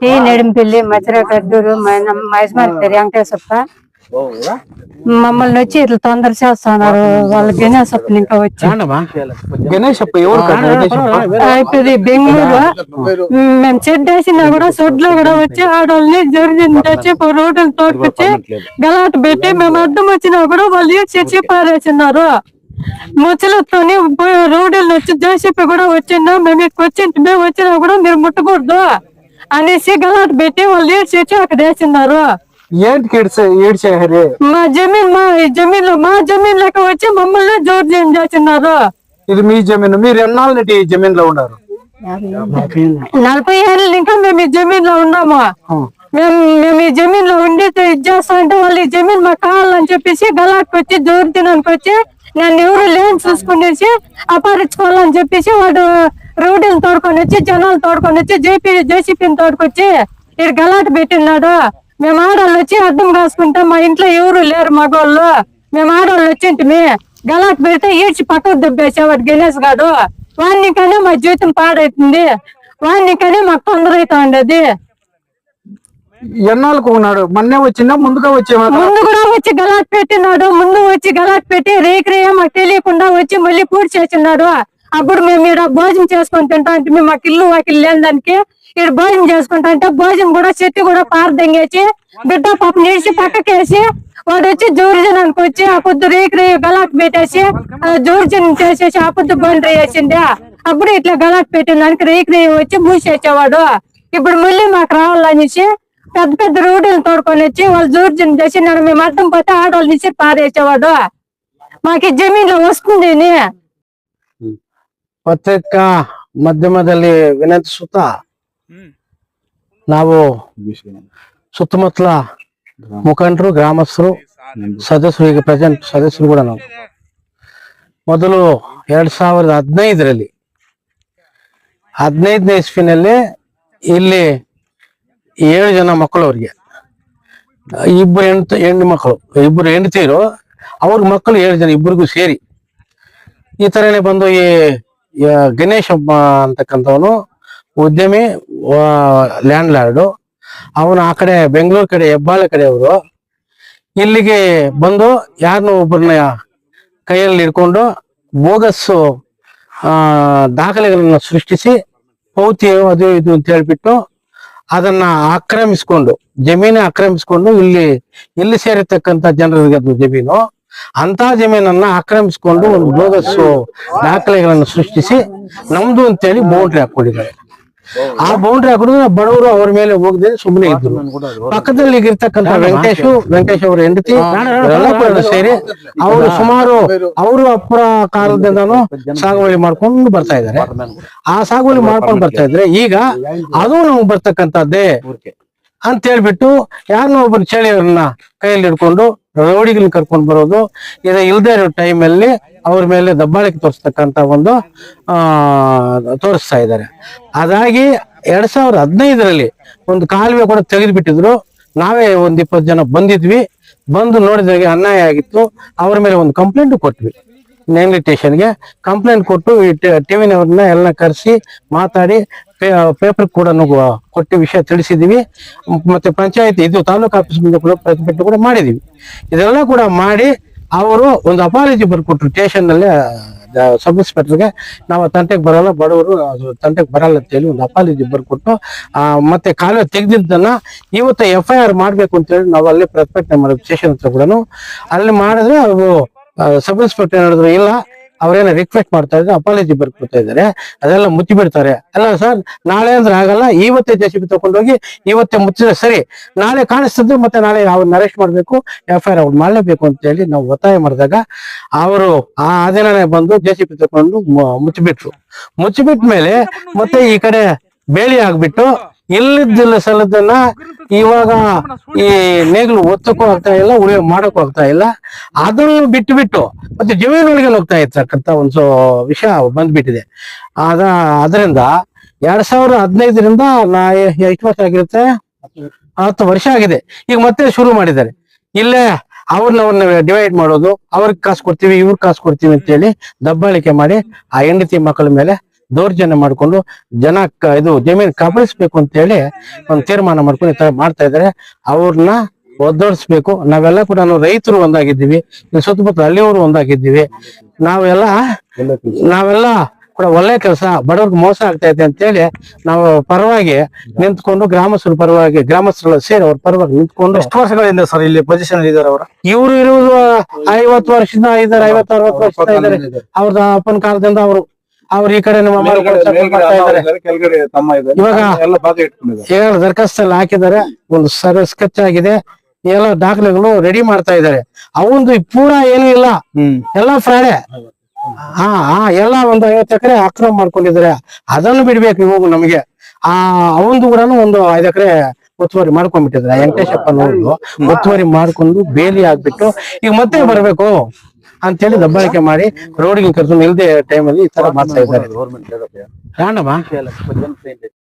Tea నెడింపల్లి మచిర కద్దూరు మా- ನಮ್ಮ మా యజమాని పేరు వెంకటేశప్ప మమ్మల్ని వచ్చి ఇట్లా తొందర చేస్తున్నారు వాళ్ళ గణేశప్పని ఇంకా వచ్చి గణేష్ అప్ప ఎవరు కాదు గణేష్ అప్ప? ఆ, ఇప్పుడు ఇది బెంగళూరు మేము చెడ్డ వేసినా కూడా సొడ్లో కూడా వచ్చి ఆడవాళ్ళని జరిగింది వచ్చి రోడ్లు తోడుకొచ్చి గలాట పెట్టి మేము అడ్డం వచ్చినా కూడా వాళ్ళు చచ్చి పారేసినారు ముచ్చలతోని రోడ్లు వచ్చి జేసీపీ కూడా వచ్చిందా మేము ఇక్కడికి వచ్చి మేము వచ్చినా కూడా మీరు ముట్టకూడదు అనేసి గలాట పెట్టి వాళ్ళు చచ్చి అక్కడ వేసినారు ఏడ్చేహారు మా జమీన్ మా ఈ జమీన్లో మా జమీన్ లెక్క వచ్చి మమ్మల్ని జోర్జీయం చేస్తున్నారు. ఇది మీ జమీన్ మీరు ఎన్నాళ్ళ ఈ జమీన్లో ఉన్నారు? నలభై ఏళ్ళు ఇంకా మేము ఈ జమీన్లో ఉన్నాము మేము మేము ఈ జమీన్లో ఉండి ఇది చేస్తా అంటే వాళ్ళు ఈ జమీన్ మాకు కావాలని చెప్పేసి గలాట్కి వచ్చి జోరుతినానికి వచ్చి నేను ఎవరు లేని చూసుకునేసి అపహరించుకోవాలని చెప్పేసి వాడు రోడ్డుని తోడుకొని వచ్చి జనాలు తోడుకొని వచ్చి జేపీ జేసీపీని తోడుకొచ్చి ఇక్కడ గలాట పెట్టినాడు మేము ఆడవాళ్ళు వచ్చి అడ్డం కాసుకుంటాం మా ఇంట్లో ఎవరు లేరు మగవాళ్ళు మేము ఆడవాళ్ళు వచ్చింటిమి గలాట్ పెడితే ఈడ్చి పక్కకు దుబ్బేసేవాడు గణేష్ గాడు. వాడిని కానీ మా జీవితం పాడైతుంది. వాడిని కానీ మాకు తొందర అవుతా ఉండేది. ఎన్నాళ్ళకు ఉన్నాడు? మొన్నే వచ్చిందా? ముందుగా వచ్చేవా ముందు కూడా వచ్చి గలాట్ పెట్టినాడు. ముందు వచ్చి గలాట్ పెట్టి రేక్ మాకు తెలియకుండా వచ్చి మళ్ళీ పూర్తి చేసినాడు అప్పుడు మేము ఇక్కడ భోజనం చేసుకొని తింటాం అంటే మేము మాకు ఇల్లు వాకి లేని దానికి ఇక్కడ భోజనం చేసుకుంటా అంటే భోజనం కూడా చెట్టు కూడా పారదంగేసి బిడ్డ పాప నేసి పక్కకేసి వాడు వచ్చి జోర్జనానికి వచ్చి ఆ పొద్దు రేక్ గలాక్ గలాట్ పెట్టేసి జోర్జన్ చేసేసి ఆ పొద్దు బండి వేసింది అప్పుడు ఇట్లా గలాట్ పెట్టిన దానికి రేక్ వచ్చి మూసేసేవాడు ఇప్పుడు మళ్ళీ మాకు రావాలనేసి పెద్ద పెద్ద రోడ్లు తోడుకొని వచ్చి వాళ్ళు జోర్జన్ చేసి నన్ను మేము అర్థం పోతే ఆడవాళ్ళు నుంచి పారేసేవాడు మాకు ఈ జమీన్లో వస్తుంది అని. ಪತ್ರಿಕಾ ಮಾಧ್ಯಮದಲ್ಲಿ ವಿನಂತಿಸುತ್ತಾ ನಾವು ಸುತ್ತಮುತ್ತಲ ಮುಖಂಡರು ಗ್ರಾಮಸ್ಥರು ಸದಸ್ಯರು ಈಗ ಪ್ರೆಸೆಂಟ್ ಸದಸ್ಯರು ಕೂಡ ನಾವು ಮೊದಲು ಎರಡ್ ಸಾವಿರದ ಹದಿನೈದರಲ್ಲಿ ಹದಿನೈದನೇ ಇಸ್ವಿನಲ್ಲಿ ಇಲ್ಲಿ ಏಳು ಜನ ಮಕ್ಕಳು ಅವ್ರಿಗೆ. ಇಬ್ಬರು ಹೆಣ್ಣು ಹೆಣ್ಣು ಮಕ್ಕಳು. ಇಬ್ಬರು ಹೆಂಡತಿರು, ಅವ್ರ ಮಕ್ಕಳು ಏಳು ಜನ ಇಬ್ಬರಿಗೂ ಸೇರಿ. ಈ ತರನೇ ಬಂದು ಈ ಗಣೇಶ ಅಂತಕ್ಕಂಥವನು ಉದ್ಯಮಿ ಲ್ಯಾಂಡ್ ಲಾರ್ಡು ಅವನು ಆ ಕಡೆ ಬೆಂಗಳೂರು ಕಡೆ, ಹೆಬ್ಬಾಳೆ ಕಡೆಯವರು ಇಲ್ಲಿಗೆ ಬಂದು ಯಾರನ್ನೋ ಒಬ್ಬರನ್ನ ಕೈಯಲ್ಲಿ ಹಿಡ್ಕೊಂಡು ಬೋಗಸ್ಸು ದಾಖಲೆಗಳನ್ನ ಸೃಷ್ಟಿಸಿ ಪೌತಿ ಅದು ಇದು ಅಂತ ಹೇಳ್ಬಿಟ್ಟು ಅದನ್ನ ಆಕ್ರಮಿಸ್ಕೊಂಡು, ಜಮೀನು ಆಕ್ರಮಿಸ್ಕೊಂಡು ಇಲ್ಲಿ ಇಲ್ಲಿ ಸೇರಿರ್ತಕ್ಕಂಥ ಜನರಿಗೆ ಅದು ಜಮೀನು. ಅಂತ ಜಮೀನನ್ನ ಆಕ್ರಮಿಸ್ಕೊಂಡು ಒಂದು ಬೋಗಸ್ಸು ದಾಖಲೆಗಳನ್ನು ಸೃಷ್ಟಿಸಿ, ನಮ್ದು ಅಂತೇಳಿ ಬೌಂಡ್ರಿ ಹಾಕೊಂಡಿದ್ದಾರೆ ಆ ಬೌಂಡ್ರಿ ಹಾಕಿದ್ರು ಬಡವರು ಅವ್ರ ಮೇಲೆ ಹೋಗದೆ ಸುಮ್ಮನೆ ಇದ್ರು. ಪಕ್ಕದಲ್ಲಿ ಇರ್ತಕ್ಕಂತ ಇರ್ತಕ್ಕಂಥ ವೆಂಕಟೇಶ್ ವೆಂಕಟೇಶ್ ಅವರ ಹೆಂಡತಿ ಸೇರಿ ಅವರು ಸುಮಾರು ಅವರು ಅಪ್ಪರ ಕಾಲದಿಂದಾನು ಸಾಗುವಳಿ ಮಾಡ್ಕೊಂಡು ಬರ್ತಾ ಇದಾರೆ ಆ ಸಾಗುವಳಿ ಮಾಡ್ಕೊಂಡು ಬರ್ತಾ ಇದ್ರೆ ಈಗ ಅದು ನಮ್ಗೆ ಬರ್ತಕ್ಕಂಥದ್ದೇ ಅಂತ ಹೇಳ್ಬಿಟ್ಟು ಯಾರನ್ನೋ ಒಬ್ಬರು ಚಳಿಯವ್ರನ್ನ ಕೈಯಲ್ಲಿ ಹಿಡ್ಕೊಂಡು ರೌಡಿಗಳನ್ನ ಕರ್ಕೊಂಡು ಬರೋದು. ಇದು ಇಲ್ದೇ ಇರೋ ಟೈಮಲ್ಲಿ ಅವ್ರ ಮೇಲೆ ದಬ್ಬಾಳಿಕೆ ತೋರಿಸ್ತಕ್ಕಂಥ ಒಂದು ತೋರಿಸ್ತಾ ಇದ್ದಾರೆ ಅದಾಗಿ ಎರಡ್ ಸಾವಿರದ ಹದಿನೈದರಲ್ಲಿ ಒಂದು ಕಾಲುವೆ ಕೂಡ ತೆಗೆದು ಬಿಟ್ಟಿದ್ರು ನಾವೇ ಒಂದ್ ಇಪ್ಪತ್ತು ಜನ ಬಂದಿದ್ವಿ. ಬಂದು ನೋಡಿದಾಗ ಅನ್ಯಾಯ ಆಗಿತ್ತು. ಅವ್ರ ಮೇಲೆ ಒಂದು ಕಂಪ್ಲೇಂಟ್ ಕೊಟ್ವಿ. ನೇಮ್ಲಿ ಸ್ಟೇಷನ್ಗೆ ಕಂಪ್ಲೇಂಟ್ ಕೊಟ್ಟು ಟಿವಿನವ್ರನ್ನ ಎಲ್ಲ ಕರೆಸಿ ಮಾತಾಡಿ ಪೇಪರ್ ಕೂಡ ಕೊಟ್ಟು ವಿಷಯ ತಿಳಿಸಿದ್ದೀವಿ ಮತ್ತೆ ಪಂಚಾಯತ್, ಇದು ತಾಲೂಕು ಆಫೀಸ್ ಮುಂದೆ ಕೂಡ ಪ್ರತಿಭಟನೆ ಕೂಡ ಮಾಡಿದೀವಿ. ಇದೆಲ್ಲ ಕೂಡ ಮಾಡಿ ಅವರು ಒಂದು ಅಪಾಲಜಿ ಬರ್ಕೊಟ್ರು ಸ್ಟೇಷನ್ನಲ್ಲಿ ಸಬ್ ಇನ್ಸ್ಪೆಕ್ಟರ್ಗೆ ನಾವು ತಂಟೆಗೆ ಬರಲ್ಲ, ಬಡವರು ತಂಟೆಗೆ ಬರಲ್ಲ ಅಂತ ಹೇಳಿ ಒಂದು ಅಪಾಲಜಿ ಬರ್ಕೊಟ್ಟು ಮತ್ತೆ ಕಾಲುವೆ ತೆಗೆದಿದ್ದನ್ನ ಇವತ್ತು ಎಫ್ ಐ ಆರ್ ಮಾಡಬೇಕು ಅಂತ ಹೇಳಿ ನಾವು ಅಲ್ಲಿ ಪ್ರತಿಭಟನೆ ಮಾಡೋದು ಸ್ಟೇಷನ್ ಹತ್ರ ಕೂಡ ಅಲ್ಲಿ ಮಾಡಿದ್ರೆ ಅವರು ಸಬ್ ಇನ್ಸ್ಪೆಕ್ಟರ್ ಹೇಳಿದ್ರು, ಇಲ್ಲ ಅವ್ರೇನ ರಿಕ್ವೆಸ್ಟ್ ಮಾಡ್ತಾ ಇದ್ದಾರೆ ಅಪಾಲಜಿ ಬರ್ಕೊಡ್ತಾ ಇದ್ದಾರೆ ಅದೆಲ್ಲ ಮುಚ್ಚಿ ಬಿಡ್ತಾರೆ. ಅಲ್ಲ ಸರ್ ನಾಳೆ ಅಂದ್ರೆ ಆಗಲ್ಲ. ಇವತ್ತೇ ಜೆ ಸಿ ಬಿ ತಗೊಂಡೋಗಿ ಇವತ್ತೇ ಮುಚ್ಚಿದ್ರೆ ಸರಿ. ನಾಳೆ ಕಾಣಿಸ್ತದ್ದು ಮತ್ತೆ ನಾಳೆ ಅವ್ರನ್ನ ಅರೆಸ್ಟ್ ಮಾಡ್ಬೇಕು ಎಫ್ ಐ ಆರ್ ಅವ್ರು ಮಾಡ್ಲೇಬೇಕು ಅಂತ ಹೇಳಿ ನಾವು ಒತ್ತಾಯ ಮಾಡಿದಾಗ ಅವರು ಆ ದಿನನೇ ಬಂದು ಜೆ ಸಿ ಬಿ ತಗೊಂಡು ಮುಚ್ಚಿಬಿಟ್ರು. ಮುಚ್ಚಿಬಿಟ್ಟ ಮೇಲೆ ಮತ್ತೆ ಈ ಕಡೆ ಬೇಳಿ ಆಗ್ಬಿಟ್ಟು ಇಲ್ಲಿದ್ದಿಲ್ಲ ಸಲದನ್ನ ಇವಾಗ ಈ ನೇಗ್ಲು ಒತ್ತಕ್ಕೂ ಆಗ್ತಾ ಇಲ್ಲ ಉಳಿ ಮಾಡಕ್ಕೂ ಆಗ್ತಾ ಇಲ್ಲ. ಅದನ್ನು ಬಿಟ್ಟು ಬಿಟ್ಟು ಮತ್ತೆ ಜಮೀನೊಳಗೆ ಹೋಗ್ತಾ ಇರ್ತಕ್ಕಂತ ಒಂದು ವಿಷಯ ಬಂದ್ಬಿಟ್ಟಿದೆ. ಅದ ಅದರಿಂದ ಎರಡ್ ಸಾವಿರದ ಹದಿನೈದರಿಂದ ನಾ ಎಷ್ಟು ವರ್ಷ ಆಗಿರುತ್ತೆ? ಹತ್ತು ವರ್ಷ ಆಗಿದೆ. ಈಗ ಮತ್ತೆ ಶುರು ಮಾಡಿದ್ದಾರೆ. ಇಲ್ಲೇ ಅವ್ರನ್ನ ಅವ್ರನ್ನ ಡಿವೈಡ್ ಮಾಡೋದು, ಅವ್ರಿಗೆ ಕಾಸು ಕೊಡ್ತೀವಿ, ಇವ್ರಿಗೆ ಕಾಸು ಕೊಡ್ತೀವಿ ಅಂತ ಹೇಳಿ ದಬ್ಬಾಳಿಕೆ ಮಾಡಿ ಆ ಹೆಂಡತಿ ಮಕ್ಕಳ ಮೇಲೆ ದೌರ್ಜನ್ಯ ಮಾಡ್ಕೊಂಡು ಜನ ಇದು ಜಮೀನು ಕಬಳಿಸ್ಬೇಕು ಅಂತ ಹೇಳಿ ಒಂದು ತೀರ್ಮಾನ ಮಾಡ್ಕೊಂಡು ಈ ತರ ಮಾಡ್ತಾ ಇದ್ದಾರೆ. ಅವ್ರನ್ನ ಒದ್ದಾಡಿಸ್ಬೇಕು. ನಾವೆಲ್ಲ ಕೂಡ ನಾವು ರೈತರು ಒಂದಾಗಿದ್ದೀವಿ. ಸುತ್ತಮುತ್ತ ಹಳ್ಳಿಯವರು ಒಂದಾಗಿದ್ದೀವಿ. ನಾವೆಲ್ಲ ನಾವೆಲ್ಲ ಕೂಡ ಒಳ್ಳೆ ಕೆಲಸ ಬಡವ್ರಿಗೆ ಮೋಸ ಆಗ್ತಾ ಇದೆ ಅಂತ ಹೇಳಿ ನಾವು ಪರವಾಗಿ ನಿಂತ್ಕೊಂಡು ಗ್ರಾಮಸ್ಥರ ಪರವಾಗಿ ಗ್ರಾಮಸ್ಥರೆಲ್ಲ ಸೇರಿ ಅವ್ರ ಪರವಾಗಿ ನಿಂತ್ಕೊಂಡು ಎಷ್ಟು ವರ್ಷಗಳಿಂದ ಸರ್ ಇಲ್ಲಿ ಪೊಸಿಷನ್ ಇದಾರೆ ಅವರು? ಇವರು ಇರುವುದು ಐವತ್ತು ವರ್ಷದಿಂದ ಇದ್ದಾರೆ ಐವತ್ತು ಅರವತ್ತು ವರ್ಷ ಇದ್ದಾರೆ. ಅವ್ರದ ಅಪ್ಪನ ಕಾಲದಿಂದ ಅವರು ಅವ್ರು ಈ ಕಡೆ ನಮ್ಮ ಕೆಳಗಡೆ ತಮ್ಮ ಇದೆ ಇವಾಗ ಎಲ್ಲ ಭಾಗ ಇಟ್ಕೊಂಡಿದ್ದಾರೆ. ಈಗ ದರಖಾಸ್ತಲ್ಲಿ ಹಾಕಿದ್ದಾರೆ. ಒಂದು ಸರ್ ಸ್ಕೆಚ್ ಆಗಿದೆ. ಎಲ್ಲ ದಾಖಲೆಗಳು ರೆಡಿ ಮಾಡ್ತಾ ಇದ್ದಾರೆ. ಅವಂದು ಪೂರ ಏನು ಇಲ್ಲ. ಎಲ್ಲ ಫ್ರಾಡೆ ಹಾ ಹಾ ಎಲ್ಲ ಒಂದು ಐವತ್ತು ಎಕರೆ ಅಕ್ರಮ ಮಾಡ್ಕೊಂಡಿದ್ದಾರೆ. ಅದನ್ನು ಬಿಡ್ಬೇಕು ಇವಾಗ ನಮಗೆ. ಆ ಅವಂದು ಕೂಡ ಒಂದು ಐದು ಎಕರೆ ಒತ್ತುವರಿ ಮಾಡ್ಕೊಂಡ್ಬಿಟ್ಟಿದ್ರೆ ವೆಂಕಟೇಶಪ್ಪ ನೋಡು ಒತ್ತುವರಿ ಮಾಡ್ಕೊಂಡು ಬೇಲಿ ಆಗ್ಬಿಟ್ಟು ಈಗ ಮತ್ತೆ ಬರ್ಬೇಕು. ಅಂತೇಳಿ ದಬ್ಬಾಳಿಕೆ ಮಾಡಿ ರೋಡ್ಗೆ ಕರ್ಕೊಂಡು ಇಲ್ದೇ ಟೈಮಲ್ಲಿ ಈ ತರ ಮಾಡ್ತಾ ಇದ್ದಾರೆ.